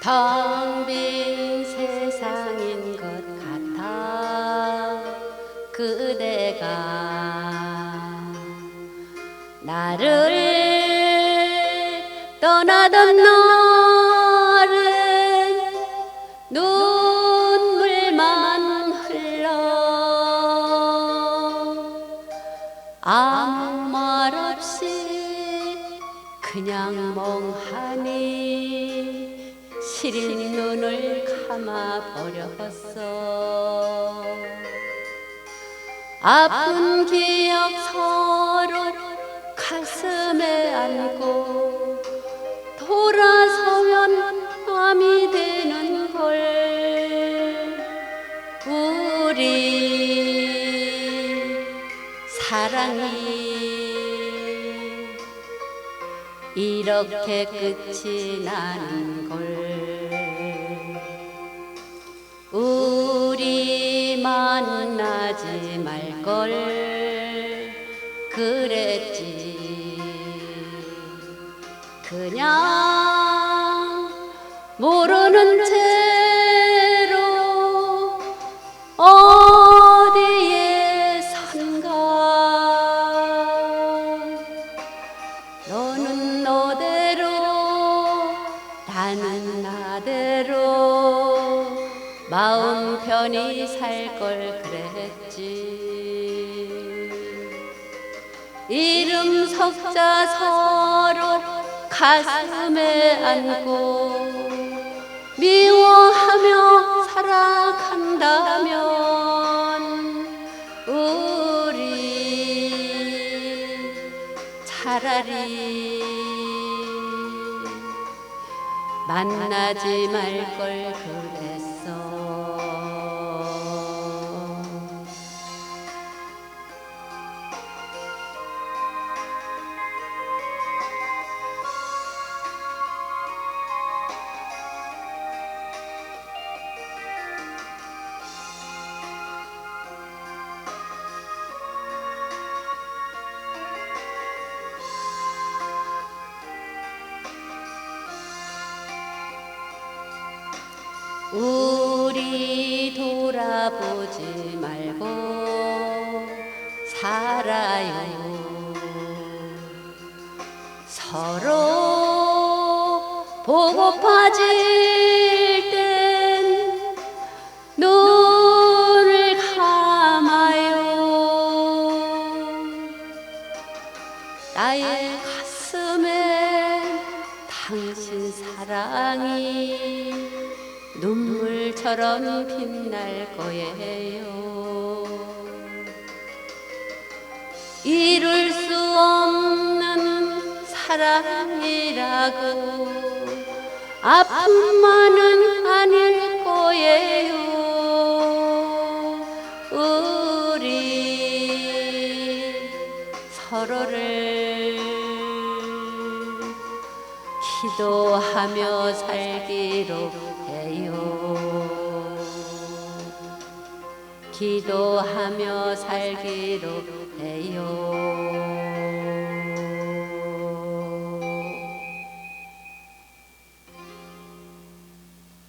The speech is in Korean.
텅빈 세상인 것 같아 그대가 나를 떠나던 날은 눈물만 흘러 아무 말 없이 그냥 멍하니 시린 눈을 감아 버렸어. 아픈 기억 서로 가슴에 안고 돌아서면 마음이 되는 걸 우리 사랑이 이렇게 끝이 나는 걸. 우리 만나지 말 걸. 그랬지. 그냥 나는 나대로 마음 편히 살 걸 그랬지. 이름 석자 서로 가슴에 안고 미워하며 살아간다면 우리 차라리 만나지 말걸 그랬어. 우리 돌아보지 말고 살아요. 서로 보고파질 땐 눈을 감아요. 나의 가슴에 당신 사랑이 눈물처럼 빛날 거예요. 이룰 수 없는 사랑이라고 아픔만은 아닐 거예요. 우리 서로를 기도하며 살기로 해요. 기도하며 살기로 해요.